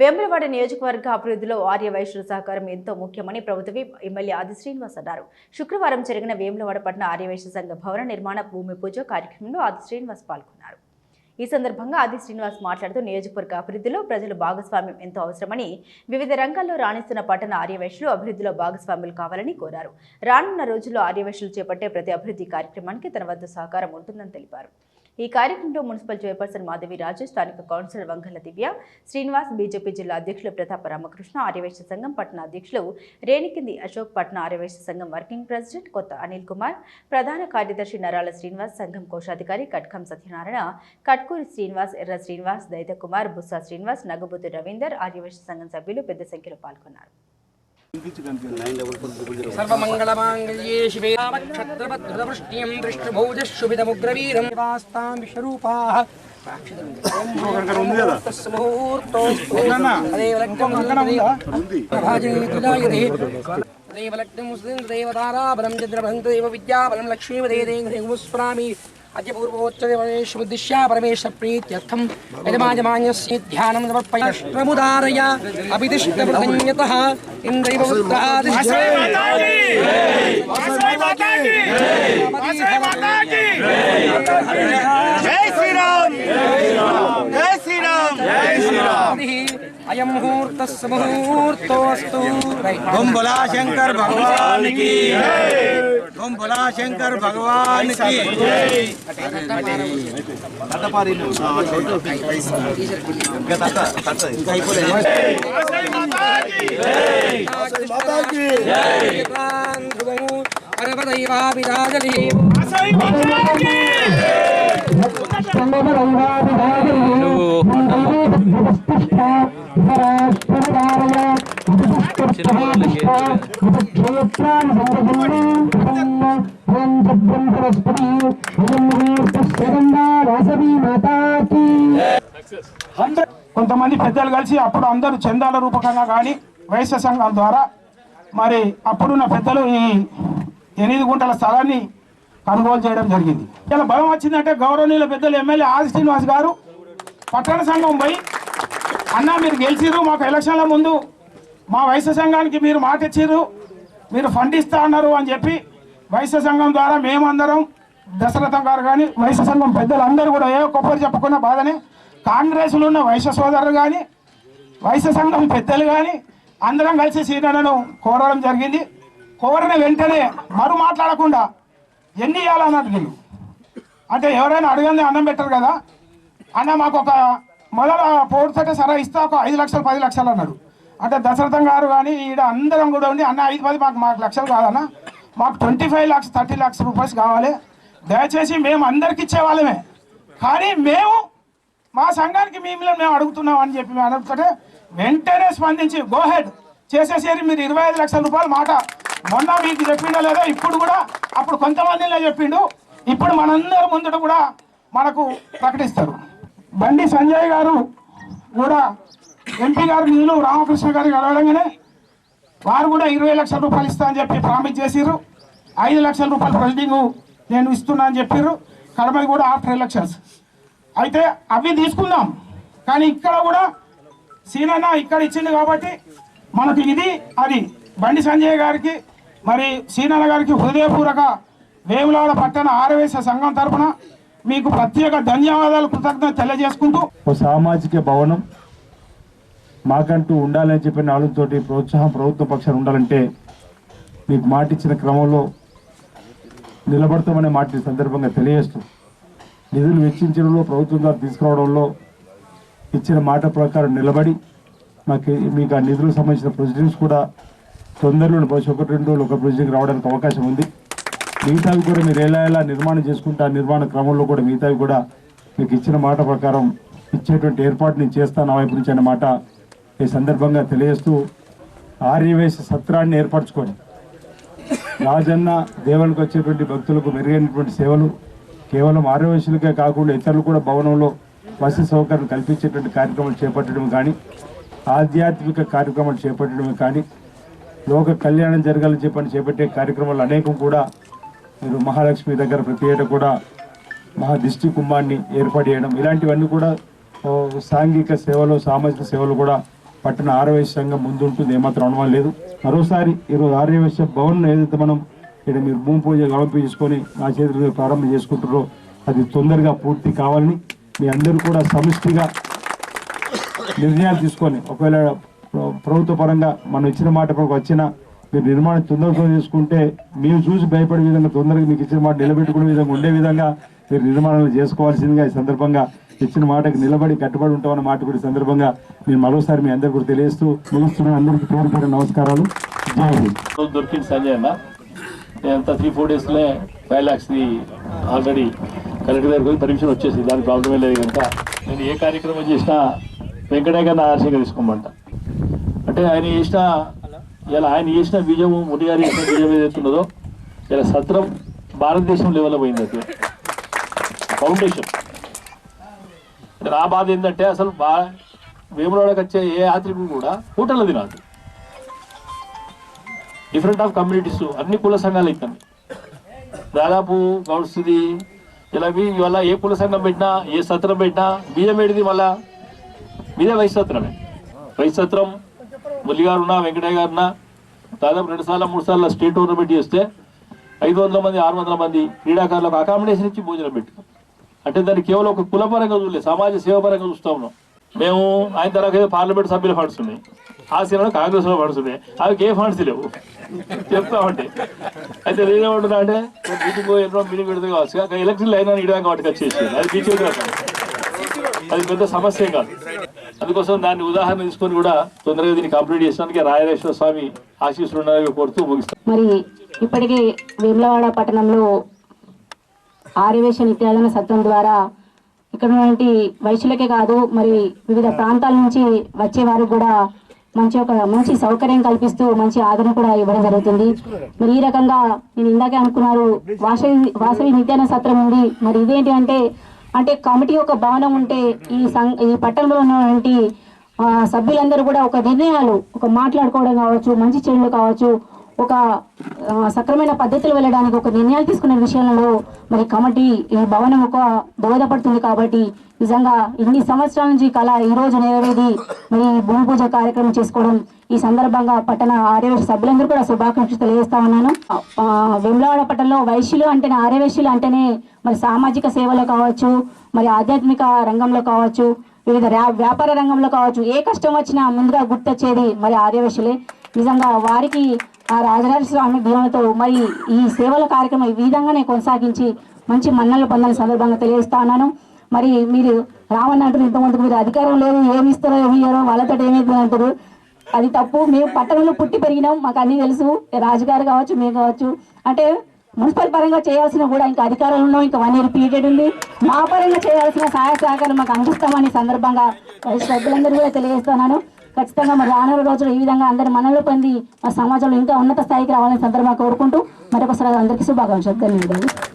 వేములవాడ నియోజకవర్గ అభివృద్ధిలో ఆర్య వైశ్యుల సహకారం ఎంతో ముఖ్యమని ప్రభుత్వ ఎమ్మెల్యే ఆది శ్రీనివాస్ అన్నారు. శుక్రవారం జరిగిన వేములవాడ పట్టణ ఆర్య వైశ్య సంఘ భవన నిర్మాణ భూమి పూజ కార్యక్రమంలో ఆది శ్రీనివాస్ పాల్గొన్నారు. ఈ సందర్భంగా ఆది శ్రీనివాస్ మాట్లాడుతూ నియోజకవర్గ అభివృద్ధిలో ప్రజలు భాగస్వామ్యం ఎంతో అవసరమని వివిధ రంగాల్లో రాణిస్తున్న పట్టణ ఆర్యవైశ్యులు అభివృద్ధిలో భాగస్వాములు కావాలని కోరారు. రానున్న రోజుల్లో ఆర్యవైశ్యులు చేపట్టే ప్రతి అభివృద్ధి కార్యక్రమానికి తన వద్ద సహకారం ఉంటుందని తెలిపారు. ఈ కార్యక్రమంలో మున్సిపల్ చైర్పర్సన్ మాధవి రాజు స్థానిక కౌన్సిలర్ వంగల దివ్య శ్రీనివాస్ బీజేపీ జిల్లా అధ్యక్షులు ప్రతాప రామకృష్ణ ఆర్యవేశ సంఘం పట్టణ అధ్యక్షులు రేణికింది అశోక్ పట్న ఆర్యవేశ సంఘం వర్కింగ్ ప్రెసిడెంట్ కొత్త అనిల్ కుమార్ ప్రధాన కార్యదర్శి నరాల శ్రీనివాస్ సంఘం కోశాధికారి కట్కం సత్యనారాయణ కట్కూరి శ్రీనివాస్ ఎర్ర శ్రీనివాస్ దైత కుమార్ బుస్సా శ్రీనివాస్ నగబుతు రవీందర్ ఆర్యవేశ సంఘం సభ్యులు పెద్ద సంఖ్యలో పాల్గొన్నారు. सर्वमङ्गलमाङ्गल्ये शिवे रामक्षत्रवद्भृतवृष्ट्यं दृष्टभोजः शुभितमुग्रवीरं वास्तां विश्वरूपाः देवलग्नं मुस्लिं देवताराबलं चन्द्रभन्त देव विद्याबलं लक्ष्मीवदे देवस्वामी अद्य पूर्वोच्चते परमेश्वर उद्दिश्य परमेश्वर प्रीत्यर्थम यजमाजमान्यस्य ध्यानं समर्पयश्रमुदारय अभिदिष्टवृतन्यतः इन्द्रैव उत्तरादिश्च जय श्रीराम जय श्रीराम! जय श्रीराम! जय श्रीराम! अयम मुहूर्त मुहूर्तो ओम भोला शंकर भगवान की ओम भोला शंकर भगवान की माता की जय। भगवान ध्रुवमू विराजली కొంతమంది పెద్దలు కలిసి అప్పుడు అందరూ చందాల రూపకంగా కానీ వైశ్య సంఘం ద్వారా మరి అప్పుడున్న పెద్దలు ఈ ఎనిమిది గుంటల స్థలాన్ని కొనుగోలు చేయడం జరిగింది. ఇలా భయం వచ్చిందంటే గౌరవనీయుల పెద్దలు ఎమ్మెల్యే ఆది శ్రీనివాస్ గారు పట్టణ సంఘం పోయి అన్న మీరు గెలిచిర్రు మాకు ఎలక్షన్ల ముందు మా వైశ్య సంఘానికి మీరు మాట ఇచ్చిర్రు మీరు ఫండ్ ఇస్తా అన్నారు అని చెప్పి వైశ్య సంఘం ద్వారా మేమందరం దశరథం గారు కానీ వైశ్య సంఘం పెద్దలు అందరూ కూడా ఏ ఒక్కొక్కరు చెప్పుకున్న బాధనే కాంగ్రెస్లో ఉన్న వైశ్య సోదరులు కానీ వైశ్య సంఘం పెద్దలు కానీ అందరం కలిసి సీనను కోరడం జరిగింది. కోరిన వెంటనే మరు మాట్లాడకుండా ఎన్ని ఇవ్వాలన్నట్టు వీళ్ళు? అంటే ఎవరైనా అడగంది అన్నం పెట్టరు కదా? అన్న మాకు ఒక మొదల పోడుతుంటే సరే ఇస్తా ఒక ఐదు లక్షలు పది లక్షలు అన్నాడు. అంటే దశరథం గారు కానీ ఈడ అందరం కూడా ఉండి అన్న ఐదు పది మాకు మాకు లక్షలు కాదన్న. మాకు twenty five lakhs thirty lakhs rupees కావాలి. దయచేసి మేము అందరికి ఇచ్చేవాళ్ళమే కానీ మేము మా సంఘానికి మిమ్మల్ని మేము అడుగుతున్నాం అని చెప్పి మేము అడుగుతుంటే వెంటనే స్పందించి గోహెడ్ చేసేసేది మీరు ఇరవై ఐదు లక్షల రూపాయలు మాట. మొన్న మీకు చెప్పిండో లేదో ఇప్పుడు కూడా అప్పుడు కొంతమందిలో చెప్పిండు. ఇప్పుడు మనందరి ముందుట కూడా మనకు ప్రకటిస్తారు. బండి సంజయ్ గారు కూడా ఎంపీ గారు నేను రామకృష్ణ గారికి అడగడంగానే వారు కూడా ఇరవై లక్షల రూపాయలు ఇస్తా అని చెప్పి ప్రామిస్ చేసిర్రు. ఐదు లక్షల రూపాయలు ప్రొసీడింగ్ నేను ఇస్తున్నా అని చెప్పిర్రు. కడమకి కూడా ఆఫ్టర్ ఎలక్షన్స్ అయితే అవి తీసుకుందాం. కానీ ఇక్కడ కూడా సీనన్న ఇక్కడ ఇచ్చింది కాబట్టి మనకి ఇది అది బండి సంజయ్ గారికి మరి సీనన్న గారికి హృదయపూర్వక వేములాడ పట్టణ ఆరవేశ సంఘం తరఫున మీకు ప్రత్యేక ధన్యవాదాలు కృతజ్ఞత తెలియజేసుకుంటూ సామాజిక భవనం మాకంటూ ఉండాలని చెప్పిన ఆలోచనతోటి ప్రోత్సాహం ప్రభుత్వ పక్షాలు ఉండాలంటే మీకు మాట ఇచ్చిన క్రమంలో నిలబడతామనే మాట సందర్భంగా తెలియజేస్తూ నిధులు వెచ్చించడంలో ప్రభుత్వం ద్వారా తీసుకురావడంలో ఇచ్చిన మాట ప్రకారం నిలబడి మాకు మీకు ఆ నిధులకు సంబంధించిన ప్రొసీడింగ్స్ కూడా తొందరలో బహుశా ఒకటి రెండు రోజులు ఒక ప్రొసీడింగ్ రావడానికి అవకాశం ఉంది. మిగతావి కూడా మీరు ఎలా ఎలా నిర్మాణం చేసుకుంటే ఆ నిర్మాణ క్రమంలో కూడా మిగతావి కూడా మీకు ఇచ్చిన మాట ప్రకారం ఇచ్చేటువంటి ఏర్పాటు నేను చేస్తాను ఆ వైపు నుంచి అన్నమాట ఈ సందర్భంగా తెలియజేస్తూ ఆర్యవేశ సత్రాన్ని ఏర్పరచుకొని రాజన్న దేవునికి వచ్చేటువంటి భక్తులకు మెరుగైనటువంటి సేవలు కేవలం ఆర్యవేశులకే కాకుండా ఇతరులు కూడా భవనంలో వసతి సౌకర్యం కల్పించేటువంటి కార్యక్రమాలు చేపట్టడం కానీ ఆధ్యాత్మిక కార్యక్రమాలు చేపట్టడమే కానీ లోక కళ్యాణం జరగాలని చెప్పని చేపట్టే కార్యక్రమాలు అనేకం కూడా మీరు మహాలక్ష్మి దగ్గర ప్రతి ఏటా కూడా మహా దిష్టి కుంభాన్ని ఏర్పాటు చేయడం ఇలాంటివన్నీ కూడా సాంఘిక సేవలు సామాజిక సేవలు కూడా పట్టణ ఆర్యవైశ్య సంఘం ముందుంటుంది ఏమాత్రం అనుమానం లేదు. మరోసారి ఈరోజు ఆరోగ్య భవన్ ఏదైతే మనం ఇక్కడ మీరు భూమి పూజ గౌరవ చేసుకొని నా చేతులు ప్రారంభం చేసుకుంటారో అది తొందరగా పూర్తి కావాలని మీ అందరూ కూడా సమిష్టిగా నిర్ణయాలు తీసుకొని ఒకవేళ ప్రభుత్వ పరంగా మనం ఇచ్చిన మాట ప్రకారం వచ్చిన మీరు నిర్మాణం తొందరగా చేసుకుంటే మేము చూసి భయపడే విధంగా తొందరగా మీకు ఇచ్చిన మాట నిలబెట్టుకునే విధంగా ఉండే విధంగా మీరు నిర్మాణాలు చేసుకోవాల్సిందిగా ఈ సందర్భంగా ఇచ్చిన మాటకు నిలబడి కట్టుబడి ఉంటామన్న మాట కూడా సందర్భంగా నేను మరోసారి మీ అందరికీ కూడా తెలియజేస్తూ ముగిస్తున్నాను. అందరికీ పేరు పేరు నమస్కారాలు. జై హింద్. దొరికింది సంజయ్ అన్న. నేనంతా త్రీ ఫోర్ డేస్లో ఫైవ్ ల్యాక్స్ది ఆల్రెడీ కలెక్టర్ దగ్గరికి పోయి పర్మిషన్ వచ్చేసి దానికి ప్రాబ్లమే లేదు కనుక. నేను ఏ కార్యక్రమం చేసినా వెంకటయ్య గారిని ఆదర్శంగా తీసుకోమంట. అంటే ఆయన చేసిన ఇలా ఆయన చేసిన విజయం ముడి గారు చేసిన బీజం ఏదైతే ఇలా సత్రం భారతదేశం లెవెల్లో పోయింది అది. ఫౌండేషన్ నా బాధ ఏంటంటే అసలు బా వేములవాడకి వచ్చే ఏ యాత్రికుడు కూడా హోటల్లో తినాలి డిఫరెంట్ ఆఫ్ కమ్యూనిటీస్ అన్ని కుల సంఘాలు అవుతాయి దాదాపు గౌడ్స్ది ఇలా మీ ఇవాళ ఏ కుల సంఘం పెట్టినా ఏ సత్రం పెట్టినా బియ్యం ఏడిది మళ్ళా మీదే వయసు సత్రమే. వయసు సత్రం మురళి వెంకటయ్య గారున్నా దాదాపు రెండు సార్లు మూడు సార్లు స్టేట్ టోర్నమెంట్ చేస్తే ఐదు వందల మంది ఆరు వందల మంది క్రీడాకారులకు అకామిడేషన్ ఇచ్చి భోజనం పెట్టుకున్నాం అంటే దాన్ని కేవలం ఒక కులపరంగా చూడలేదు సమాజ సేవ పరంగా చూస్తా ఉన్నాం మేము ఆయన తర్వాత ఏదో పార్లమెంట్ సభ్యుల ఫండ్స్ ఉన్నాయి ఆ సీనాలో కాంగ్రెస్లో ఫండ్స్ ఉన్నాయి అవి ఏ ఫండ్స్ లేవు. చెప్తామంటే అయితే నేనేమంటున్నా అంటే మీటింగ్ ఎన్నో మీటింగ్ పెడితే కావచ్చు కానీ ఎలక్షన్ అయినా ఇడగా వాటికి వచ్చేసి అది బీజేపీ అది పెద్ద సమస్య కాదు. అందుకోసం దాన్ని ఉదాహరణ తీసుకొని కూడా తొందరగా దీన్ని కంప్లీట్ చేసడానికి రాయరేశ్వర స్వామి ఆశీస్సులు ఉన్నాయని కోరుతూ ముగిస్తాం మరి ఇప్పటికీ వేములవాడ పట్టణంలో ఆర్యవేశ నిత్యాదన సత్రం ద్వారా ఇక్కడ ఉన్నటువంటి వైశ్యులకే కాదు మరి వివిధ ప్రాంతాల నుంచి వచ్చే వారికి కూడా మంచి ఒక మంచి సౌకర్యం కల్పిస్తూ మంచి ఆదరణ కూడా ఇవ్వడం జరుగుతుంది. మరి ఈ రకంగా నేను ఇందాకే అనుకున్నారు వాసవి వాసవి నిత్యాన సత్రం ఉంది. మరి ఇదేంటి అంటే అంటే కమిటీ ఒక భవనం ఉంటే ఈ సం ఈ పట్టణంలో ఉన్నటువంటి సభ్యులందరూ కూడా ఒక నిర్ణయాలు ఒక మాట్లాడుకోవడం కావచ్చు మంచి చెడులు కావచ్చు ఒక సక్రమైన పద్ధతిలో వెళ్ళడానికి ఒక నిర్ణయాలు తీసుకునే విషయంలో మరి కమిటీ ఈ భవనం ఒక దోహదపడుతుంది కాబట్టి నిజంగా ఇన్ని సంవత్సరాల నుంచి కళ ఈ రోజు నెరవేది మరి భూమి పూజ కార్యక్రమం చేసుకోవడం ఈ సందర్భంగా పట్టణ ఆర్యవేశ సభ్యులందరూ కూడా శుభాకాంక్షలు తెలియజేస్తా ఉన్నాను వెమ్లవాడ పట్టణంలో వైశ్యులు అంటేనే ఆర్యవేశ్యులు అంటేనే మరి సామాజిక సేవలో కావచ్చు మరి ఆధ్యాత్మిక రంగంలో కావచ్చు వివిధ వ్యాపార రంగంలో కావచ్చు ఏ కష్టం వచ్చినా ముందుగా గుర్తొచ్చేది మరి ఆర్యవేశ్యులే. నిజంగా వారికి ఆ రాజరాజ స్వామి దీవెనతో మరి ఈ సేవల కార్యక్రమం ఈ విధంగానే కొనసాగించి మంచి మన్నలు పొందని సందర్భంగా తెలియజేస్తా ఉన్నాను. మరి మీరు రావని అంటారు ఇంతమందికి మీరు అధికారం లేదు ఏమి ఇస్తారో ఏమి ఇయ్యారో వాళ్ళతో ఏమైతుంది అంటారు అది తప్పు. మేము పట్టణంలో పుట్టి పెరిగినాం మాకు అన్నీ తెలుసు. రాజుగారు కావచ్చు మేము కావచ్చు. అంటే మున్సిపల్ పరంగా చేయాల్సిన కూడా ఇంకా అధికారంలో ఉన్నాం ఇంకా వన్ ఇయర్ పీరియడ్ ఉంది. మా పరంగా చేయాల్సిన సహాయ సహకారం మాకు అందిస్తామని సందర్భంగా సభ్యులందరూ కూడా తెలియజేస్తున్నాను ఖచ్చితంగా మరి రానున్న రోజులు ఈ విధంగా అందరి మనలో పొంది మా సమాజంలో ఇంకా ఉన్నత స్థాయికి రావాలని సందర్భంగా కోరుకుంటూ మరొకసారి అందరికీ శుభాకాంక్షలు. ధన్యవాదాలు.